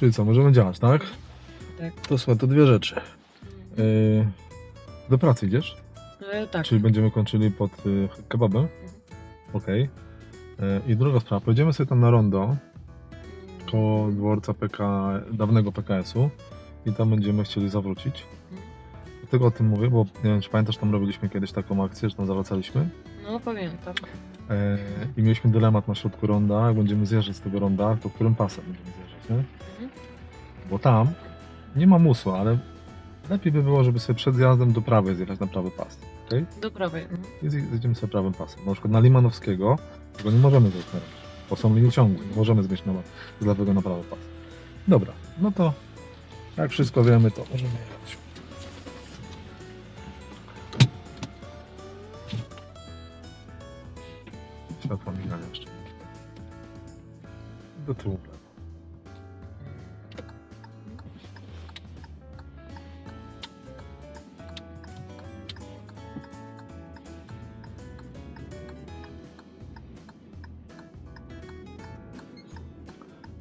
Czyli co, możemy działać, tak? Tak. To słuchaj, to dwie rzeczy. Yy, do pracy idziesz? E, tak. Czyli będziemy kończyli pod y, kebabem? Okej. Yy, I druga sprawa, pojedziemy sobie tam na rondo koło dworca PK, dawnego PKS-u i tam będziemy chcieli zawrócić. Dlatego o tym mówię, bo nie wiem, czy pamiętasz, tam robiliśmy kiedyś taką akcję, że tam zawracaliśmy No pamiętam. Yy, i mieliśmy dylemat na środku ronda, jak będziemy zjeżdżać z tego ronda, to którym pasem będziemy zjeżdżać, nie? Mhm. Bo tam nie ma musu, ale lepiej by było, żeby sobie przed zjazdem do prawej zjechać na prawy pas. Do prawej. Mhm. I zje- zjedziemy sobie prawym pasem. Na przykład na Limanowskiego, tego nie możemy na razie, bo są linie ciągłe, nie możemy zejść na, z lewego na prawy pas. Dobra, no to jak wszystko wiemy, to możemy jechać. Światła migają jeszcze. Do tyłu.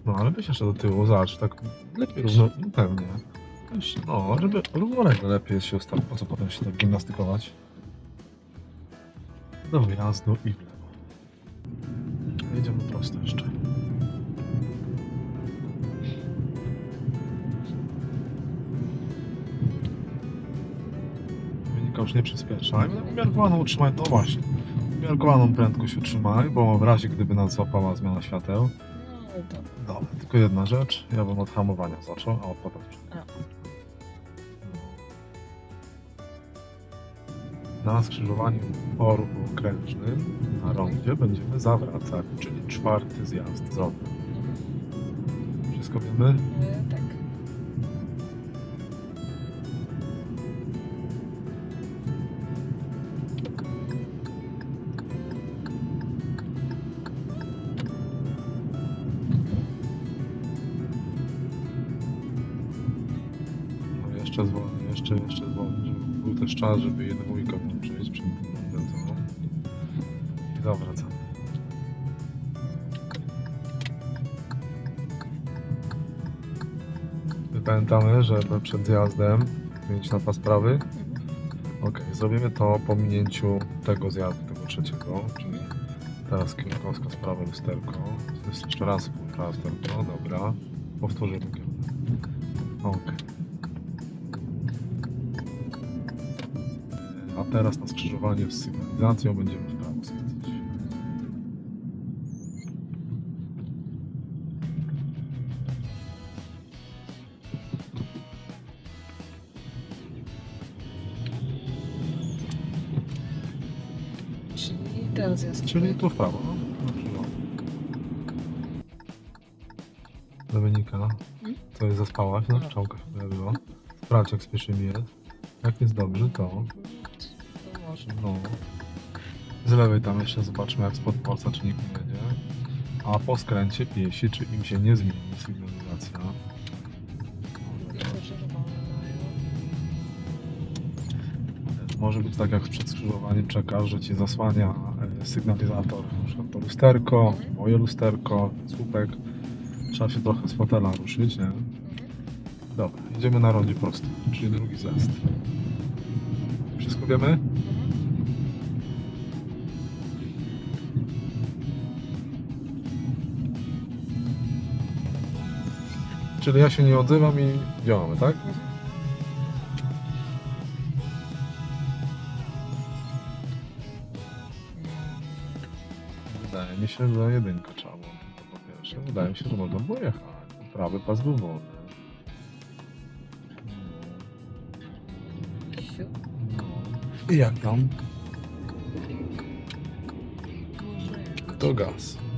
No ale weź jeszcze do tyłu, zobacz, tak lepiej równo, no pewnie. No, żeby równolegle lepiej się ustawić, po co potem się tak gimnastykować. Do wyjazdu i w. Prosto jeszcze. Wynika już nie przyspieszaj. Umiarkowaną utrzymaj, no właśnie. Umiarkowaną prędkość utrzymaj, bo w razie gdyby nas złapała zmiana świateł, No. Dobra, tylko jedna rzecz. Ja bym od hamowania zaczął, a od potem. Na skrzyżowaniu ruchu okrężnym na rondzie będziemy zawracać, czyli czwarty zjazd z rowu. Wszystko wiemy? E, tak. No jeszcze zwolnię, jeszcze, jeszcze zwolnię, żeby był też czas, żeby jeden weekend nie przejść przed tym rondem. I zawracamy. Pamiętamy, żeby przed zjazdem mieć na pas prawy. Mhm. Ok, zrobimy to po minięciu tego zjazdu, tego trzeciego, czyli teraz kierunkowska z prawe lusterko. To jest jeszcze raz prawe lusterko, dobra. Powtórzymy kierunek. Ok. A teraz na skrzyżowanie z sygnalizacją będziemy w prawo skręcać. Czyli ten zjazd. Czyli tu w prawo, no. Na skrzyżowanie. Dominika, co jest zaspałaś? No, Mhm. szczałka się pojawiła. Sprawdź jak z pieszymi jest. Jak jest dobrze, to. No. Z lewej tam jeszcze zobaczmy jak spod porca, czy nikt nie jedzie. A po skręcie piesi, czy im się nie zmieni sygnalizacja. Może być tak jak przed skrzyżowaniem czekasz, że ci zasłania e, sygnalizator, na przykład to lusterko, moje lusterko, słupek. Trzeba się trochę z fotela ruszyć, nie? Dobra, idziemy na rondzie prosto, czyli drugi zjazd. Wszystko wiemy? Czyli ja się nie odzywam i działamy, tak? Wydaje mi się, że jedynka trzeba włączyć to po pierwsze. Wydaje mi się, że można było jechać. Prawy pas był wolny. I jak tam? To gaz.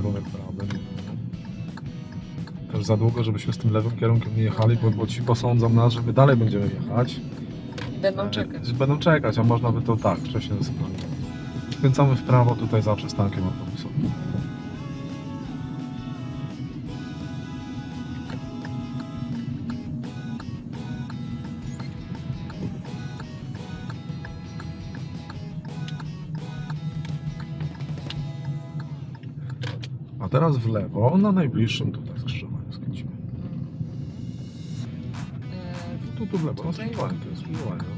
Kierunek prawy. Też za długo, żebyśmy z tym lewym kierunkiem nie jechali, bo, bo ci posądzą nas, że my dalej będziemy jechać. Będą E, czekać. Będą czekać, a można by to tak, wcześniej zasygnalizować. Skręcamy w prawo tutaj za przystankiem autobusowym. Teraz w lewo, na najbliższym tutaj skrzyżowaniu skręcimy. E, Tu, tu w lewo, no skrzyżowanie, to jest skrzyżowanie.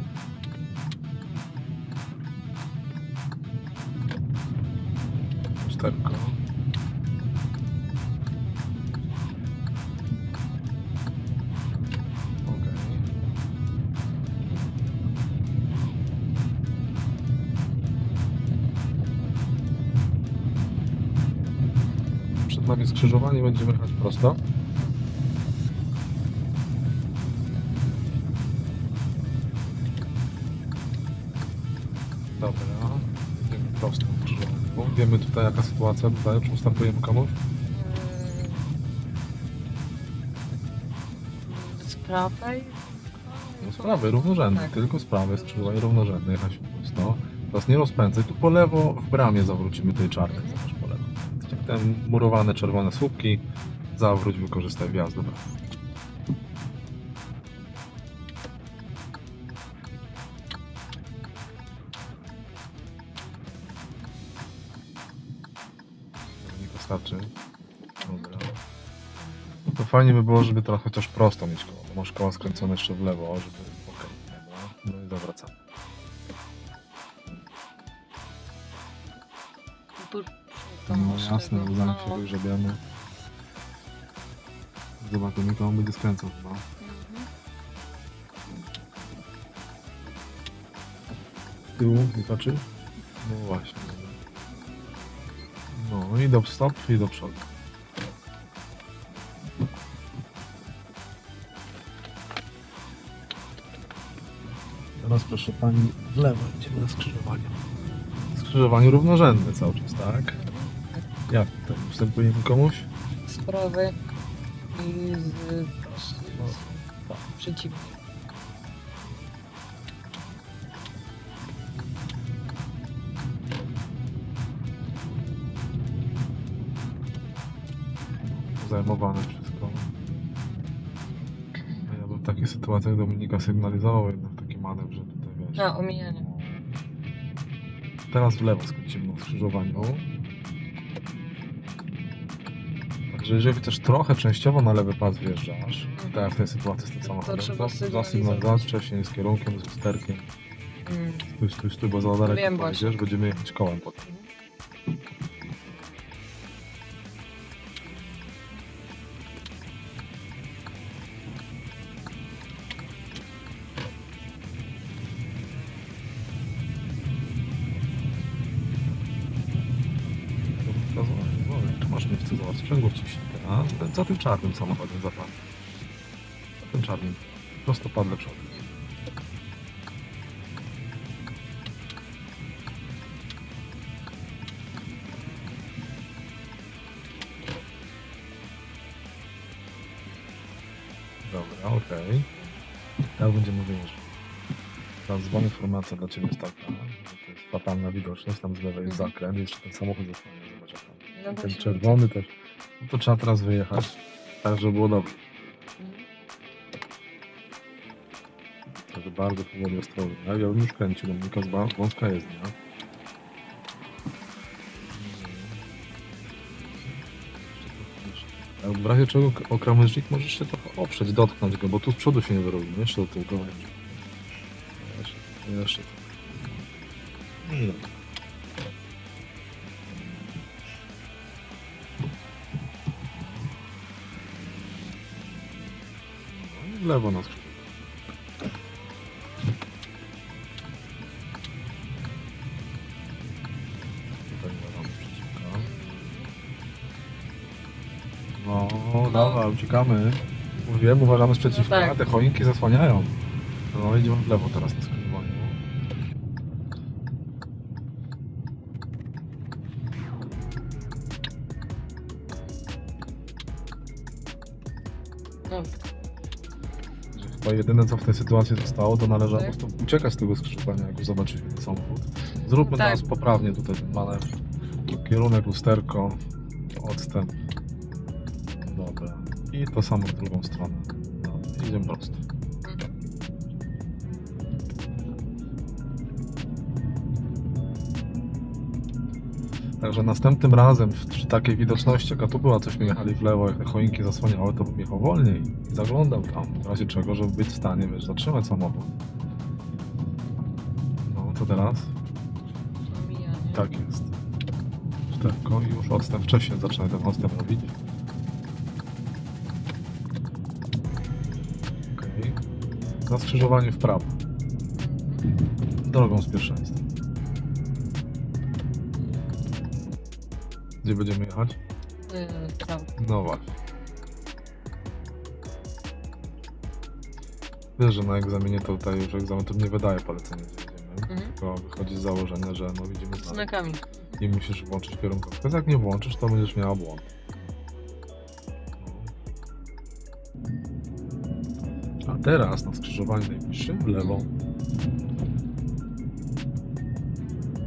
Nami skrzyżowanie, będziemy jechać prosto. Dobra, idziemy prosto. Bo Wiemy tutaj jaka sytuacja tutaj, czy ustępujemy komuś? e, Z prawej? No z prawej, równorzędny, Tak. tylko z prawej skrzyżowanie równorzędne, jechać prosto. Teraz nie rozpędzaj, tu po lewo w bramie zawrócimy tej czarnej, zobacz. Jak te murowane czerwone słupki, zawróć, wykorzystaj wjazd, dobra. Nie wystarczy. Dobra. No to fajnie by było, żeby teraz chociaż prosto mieć koło, masz koło skręcone jeszcze w lewo, żeby... Dobra. No i zawracamy. No jasne, udaje się wygrzebiemy. Zobaczymy, komu będzie skręcał chyba. Z tyłu, nie? No właśnie. No i do stop i do przodu. Teraz proszę pani w lewo, idziemy na skrzyżowanie. Skrzyżowanie równorzędne cały czas, tak? Jak tutaj wstępujemy komuś? Z prawej i z, z, z przeciwnej. zajmowane wszystko. No Ja bym w takich sytuacjach Dominika sygnalizował jednak taki manewr, że tutaj wiesz. A, omijanie. Teraz w lewo skręcimy na skrzyżowaniu. Także jeżeli też trochę częściowo na lewy pas wjeżdżasz, tak jak w tej sytuacji z tym samochodem, to sygnalizować. zasygnalizować wcześniej z kierunkiem, z lusterkiem. Mm. Stój, stój, stój, bo za daleko Wiem właśnie. pojedziesz, będziemy jechać kołem potem. Mnie chce zobaczyć? Sprzęgło wciśnij. A za- za tym czarnym samochodem zapadł. Za tym czarnym. Prosto do przodu. Dobra, okej. Teraz będziemy wyjeżdżać. Teraz zła informacja dla Ciebie jest taka, że to jest fatalna widoczność, tam z lewej jest zakręt, jeszcze ten samochód zasłania, zobacz jak tam. No Ten właśnie. czerwony też. No to trzeba teraz wyjechać, tak żeby było dobrze. Także bardzo powoli ostrożnie. Ja bym już kręcił, z ba- wąska jest, nie? W razie czego o możesz się trochę oprzeć, dotknąć go, bo tu z przodu się nie wyrobi, nie? Jeszcze do krawędzi. Jeszcze, jeszcze. No w lewo na skrzydło. No, dawaj, uciekamy. Mówiłem, uważamy z przeciwka, No tak. te choinki zasłaniają. No, idziemy w lewo teraz na. Jedyne co w tej sytuacji zostało, to należy po Tak. prostu uciekać z tego skrzyżowania, jak już zobaczymy ten samochód. Zróbmy Tak. teraz poprawnie tutaj ten manewr. Kierunek, lusterko, odstęp. Dobra. I to samo w drugą stronę. No, idziemy prosto. Także następnym razem przy takiej widoczności, jaka tu była, cośmy jechali w lewo, jak te choinki zasłaniały, to bym jechał wolniej i zaglądał tam, w razie czego, żeby być w stanie, wiesz, zatrzymać samochód. No, to teraz? Omijanie. Tak jest. Czterko i już odstęp wcześniej zaczynaj ten odstęp robić. Okej. Na skrzyżowaniu w prawo. Drogą z pierwszeństwa. Gdzie będziemy jechać? Yy, prawo. No właśnie. Wiesz, że na egzaminie to tutaj już egzaminator nie wydaje polecenia, gdzie jedziemy. Mhm. Tylko wychodzi z założenia, że no widzimy znak Znakami. i musisz włączyć kierunkowskaz. Jak nie włączysz, to będziesz miała błąd. No. A teraz na skrzyżowaniu najbliższym w lewo.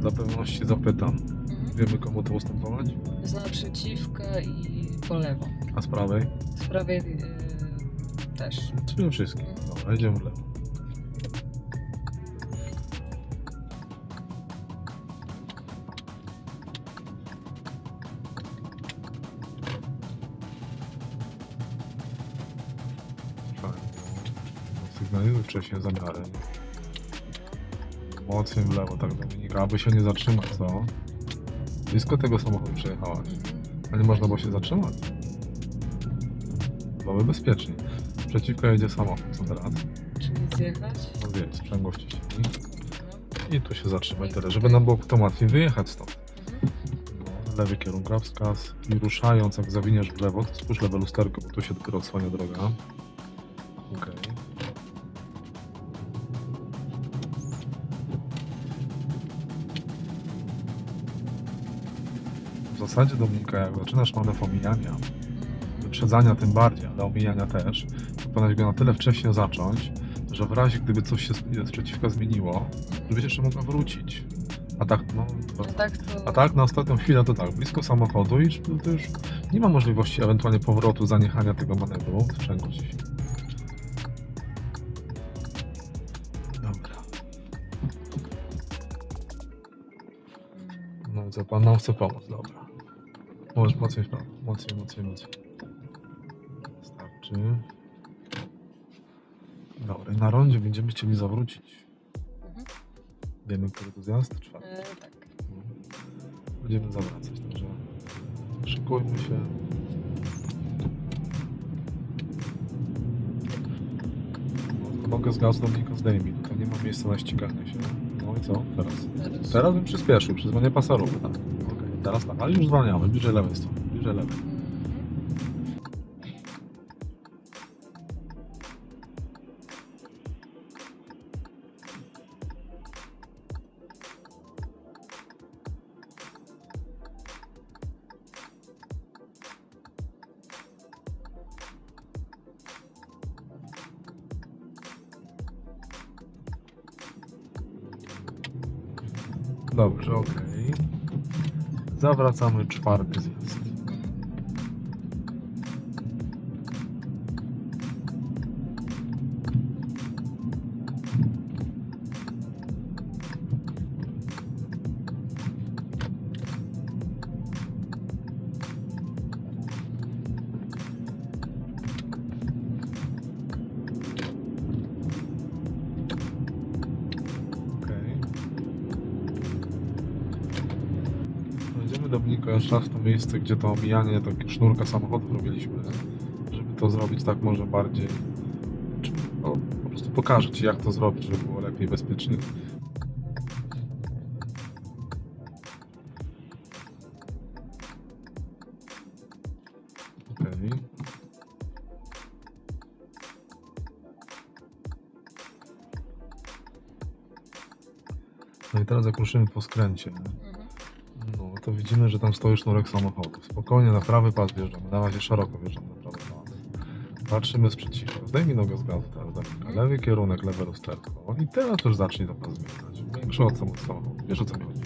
Dla pewności zapytam, Mhm. Wiemy komu to ustępować? Z naprzeciwka i po lewo. A z prawej? Z prawej yy, też. Czyli wszystkim. Dobra, idziemy w lewo. Fajnie. Sygnalizuj wcześniej zamiary. Mocniej w lewo, tak Dominika, aby się nie zatrzymać, co? Blisko tego samochodu przejechałaś. Mhm. A nie można było się zatrzymać. Byłoby bezpiecznie. Przeciwko jedzie samochód, co teraz? Czyli zjechać. No wie, sprzęgło wciśnij. No. I tu się zatrzymaj tyle, żeby nam było to łatwiej wyjechać stąd. Mhm. No, lewy kierunkowskaz i ruszając, jak zawiniesz w lewo, to spójrz lewe lusterko, bo tu się dopiero odsłania droga. Zasadzie, Dominika, jak zaczynasz manewr omijania, wyprzedzania tym bardziej, ale omijania też, to powinieneś go na tyle wcześnie zacząć, że w razie gdyby coś się sprzeciwka zmieniło, żebyś jeszcze mogła wrócić. A tak, no, No tak to... a tak na ostatnią chwilę to tak, blisko samochodu i to już nie ma możliwości ewentualnie powrotu, zaniechania tego manewru. Sprzęgło się. Dobra. No co pan nam chce pomóc, dobra. Możesz mocniej prawo, mocniej, mocniej, mocniej. Starczy. Dobra, na rondzie będziemy chcieli zawrócić. Mhm. Wiemy, który to zjazd? Czwarty. Yy, tak. Będziemy zawracać, także szykujmy się. No, Nogę z gazu Dominika zdejmij, tutaj nie ma miejsca na ściganie się. No i co teraz? Teraz. Bym przyspieszył, przyzwanie pasarowe, tak. Teraz tak, ale już zwalniamy, bliżej lewej strony, bliżej lewej. Dobrze, okej. Zawracamy czwarty zjazd. Jeszcze raz to miejsce, gdzie to omijanie tak sznurka samochodów robiliśmy, żeby to zrobić tak może bardziej. No, po prostu pokażę Ci jak to zrobić, żeby było lepiej, bezpiecznie. No i teraz jak ruszymy po skręcie. To widzimy, że tam stoi sznurek samochodu. Spokojnie na prawy pas wjeżdżamy, na razie szeroko wjeżdżamy na prawy pas. Patrzymy sprzeciwko. Zdejmij nogę z gazu teraz, Dominika. Lewy kierunek, lewe lusterko. I teraz już zacznij to pas zmieniać. Większy od samochodu. Wiesz o co mi chodzi?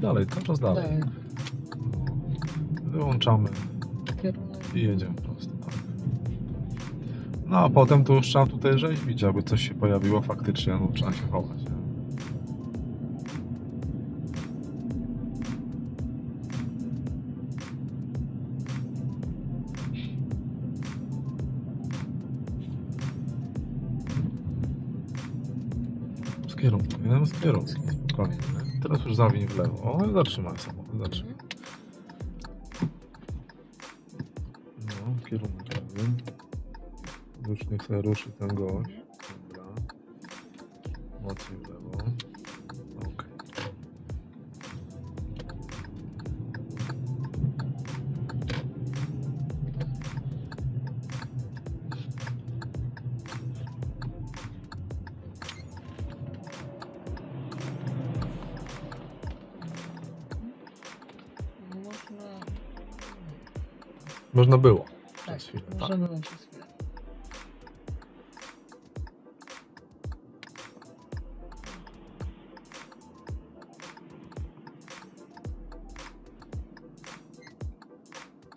Dalej, cały czas dalej. Dalej. No. Wyłączamy Kierunek. i jedziemy prosto. Tak. No a potem to już trzeba tutaj rzeźbić, aby coś się pojawiło faktycznie, no trzeba się chować. Z kierunku, nie? Z kierunku. Spokojnie. Teraz już zawiń w lewo. O, zatrzymaj samochód, zatrzymaj. No, kierunek lewy. Już niech sobie ruszy ten gość. Dobra. Mocniej w lewo. Można było. Tak, Przez chwilę, tak. tak. przez chwilę.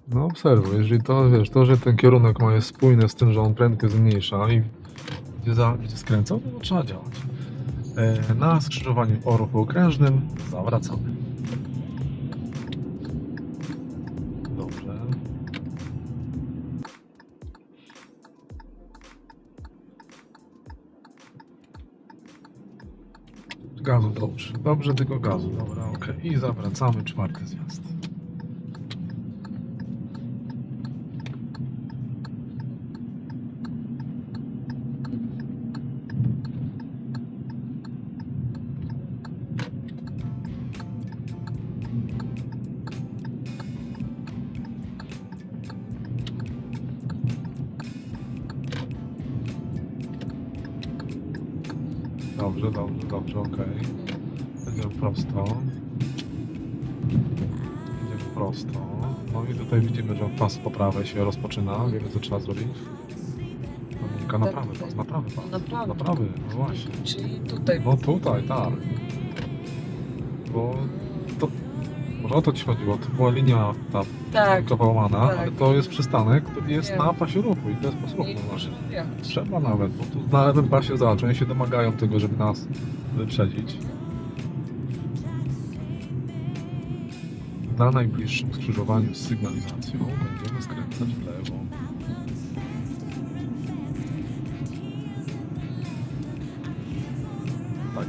No obserwuj, jeżeli to, wiesz, to, że ten kierunek ma jest spójny z tym, że on prędkość zmniejsza i gdzie, za, gdzie skręcał, to trzeba działać. E, na skrzyżowaniu o ruchu okrężnym zawracamy. Gazu dobrze, dobrze tylko gazu, dobra, okej. I zawracamy czwarty zjazd. Dobrze, dobrze, dobrze, okej. Idziemy prosto. Idziemy prosto. No i tutaj widzimy, że pas po prawej się rozpoczyna. Wiemy, co trzeba zrobić. Dominika, na Tak, prawy tutaj. pas, na prawy pas. Na prawy. Na prawy, no właśnie. Czyli tutaj. No tutaj, tak. Bo to... Może o to ci chodziło, to była linia ta Tak. kawałana, tak. ale to jest przystanek, który jest Wiem. na pasie ruchu i to jest możemy wjechać. Trzeba nawet, bo tu na lewym pasie zobacz, oni się domagają tego, żeby nas wyprzedzić. Na najbliższym skrzyżowaniu z sygnalizacją będziemy skręcać w lewo.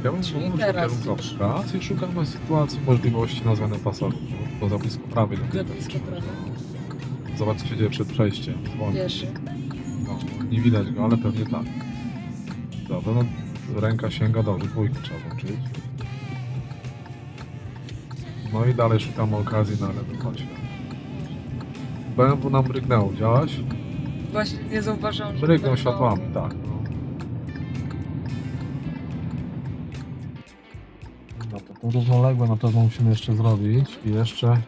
Ja bym Czyli że teraz kierunkowskaz i szukamy sytuacji możliwości na zmianę pasu, bo za blisko prawej do Za blisko. Zobacz, co się dzieje przed przejściem. Wiesz. No, nie widać go, ale pewnie tak. Dobra, no ręka sięga, dobrze, dwójkę trzeba włączyć. No i dalej szukamy okazji na lewym pasie. BMW nam mrygnęło, widziałaś? Właśnie nie zauważyłam, że... Mrygnął światłami, tak. Równoległe na pewno musimy jeszcze zrobić i jeszcze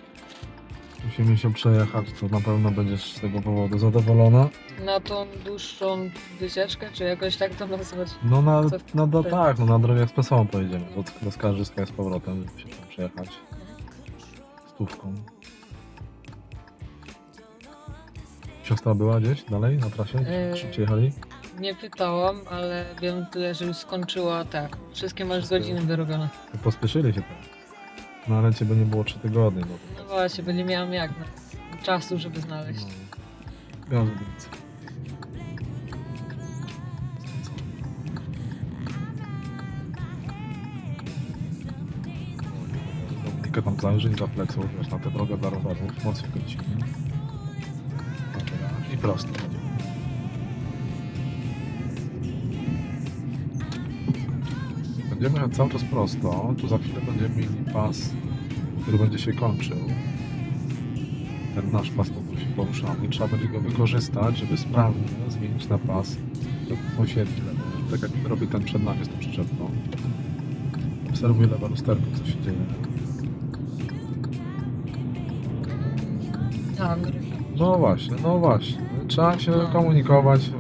musimy się przejechać, to na pewno będziesz z tego powodu zadowolona. Na tą dłuższą wycieczkę, czy jakoś tak to nazwać? No na, Co na, na wtedy? tak, no na drogę ekspresową pojedziemy, do, do Skarżyska z powrotem, żeby się tam przejechać stówką. Siostra była gdzieś dalej na trasie? Yy. Szybciej jechali? Nie pytałam, ale wiem tyle, że już skończyła tak. Wszystkie masz Wszystko. godziny wyrobione. No, Pospieszyli się tak. No ale ciebie nie było 3 tygodnie, no. No właśnie, bo nie miałam jak na czasu, żeby znaleźć. No. Gazu więcej. Dominika tam zajrzyj za pleców, wiesz, na tę drogę dla rowerów, mocniej kręcimy. Dobra, I prosto. Będziemy jechać cały czas prosto, tu za chwilę będziemy mieli pas, który będzie się kończył. Ten nasz pas, po którym się poruszamy, trzeba będzie go wykorzystać, żeby sprawnie zmienić na pas sąsiedni. Tak jak robi ten przed nami z tą przyczepką. Obserwuj lewe lusterko, co się dzieje. Tak, No właśnie, no właśnie. Trzeba się komunikować